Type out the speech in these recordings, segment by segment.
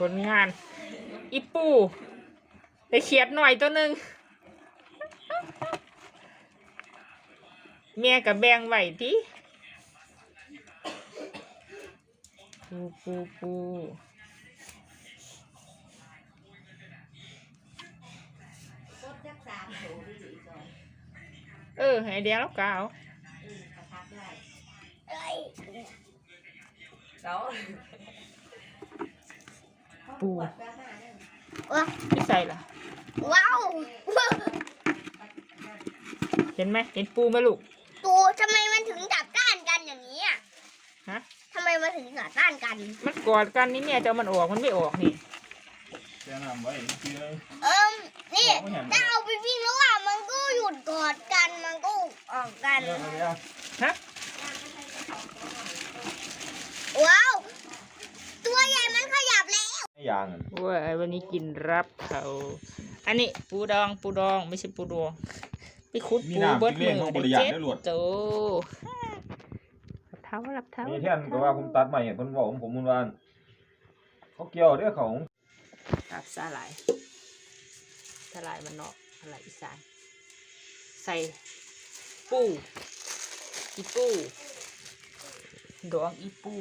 ผลงาน อีปูได้เขียดหน่อยตัวหนึ่งเมียกับแบงไหวทีปูปูปูเออให้เดียวแล้วกาวเอ้ยเนา ปูปวดแป๊บหน้าเนี่ยว้าไม่ใส่ละว้าวเห็นไหมเห็นปูไหมลูกตูทำไมมันถึงจับต้านกันอย่างนี้อะฮะทำไมมันถึงจับต้านกัน มันกอดกันนี่เนี่ยจะเอามันออกมันไม่ออกนี่แนะนำไว้อีกทีเลยเอิมนี่ไม่เห็นถ้าเอาไปวิ่งแล้วอะมันก็หยุดกอดกันมันก็ออกกันเรื่องอะไรอะฮะ ว้าว ตัวใหญ่มันขยับแล้ว ไม่ยางอะว่าวันนี้กินรับเขาอันนี้ปูดองปูดองไม่ใช่ปูดองไปคุดมีปูน้ำเบิดกินมืเล่นอของบได้ริยาเจ็ดได้หลวดโตรับเท้ารับเท้ามีเท่นก็ว่าผมตัดใหม่เพิ่นบอกผมผมมันว่าเขาเกี่ยวเด้อเขารับสาหร่ายสาหร่ายมันนอกสาหร่ายอีสานใส่ปูอีปูดองอีปู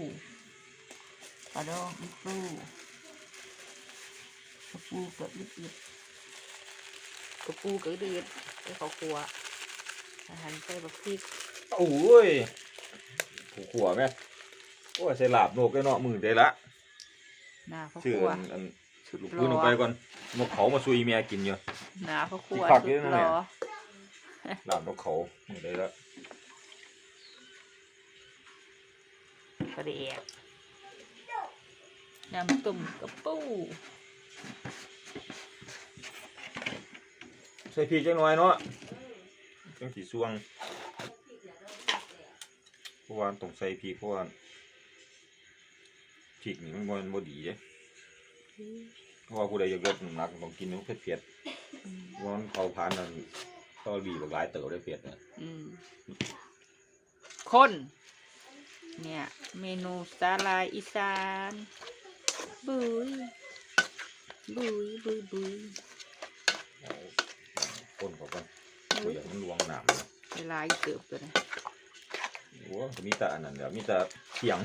ปลาดองอีปูกระ ปูกับอีอีกระปูกับอีดไปเขาครัวอาหารใส่บักพริกโอ้ยผูขัวแม่โอ้ยใส่หลาบโนกได้เนาะมือได้ละหน้าเขาชื่อครัว อันอันลูกปืนลงไปก่อนนกเขามาซุยเมียกินอยู่ หน้าเขาครัวที่พักสุเยอะนะหเนี่รยอลาบนกเขามือได้ละกระเดียกน้ำตุ่มกระปู ใส่พริกจังหน่อยเนาะจังสีสวงเพราะว่าต้องใส่พริกเพราะว่าพริกนี่มันบ่มันบ่ดีเด้เพราะว่าผู้ใดอยากลดน้ำหนักต้องกินมันเผ็ดเพราะมันเขาผ่านนั่นก็บีบหลายเต๋อได้เผ็ดนะอืมคน เนี่ย เมนูสาลายอีสาน บุยบุยบุยเอาคนเขากันตัวอย่างมันลวงหนามนะเวลาเติบตัวนะโอ้ก็มีแต่อันนั้นเดี๋ยวมีแต่เขียง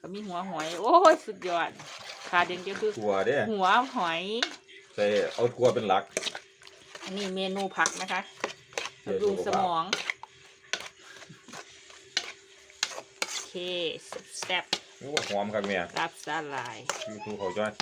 ก็มีหัวหอย โอ้ยสุดยอดขาดอย่างเดียวคือถั่วเด้หัวหอยใส่เอาถั่วเป็นหลัก อันนี้เมนูผักนะคะเดี๋ยวบำรุงสุขสภาพมอง โอเคแซ่บโอ้หอมครับแม่ๆรับสาลายยูทูบเขาจ้อย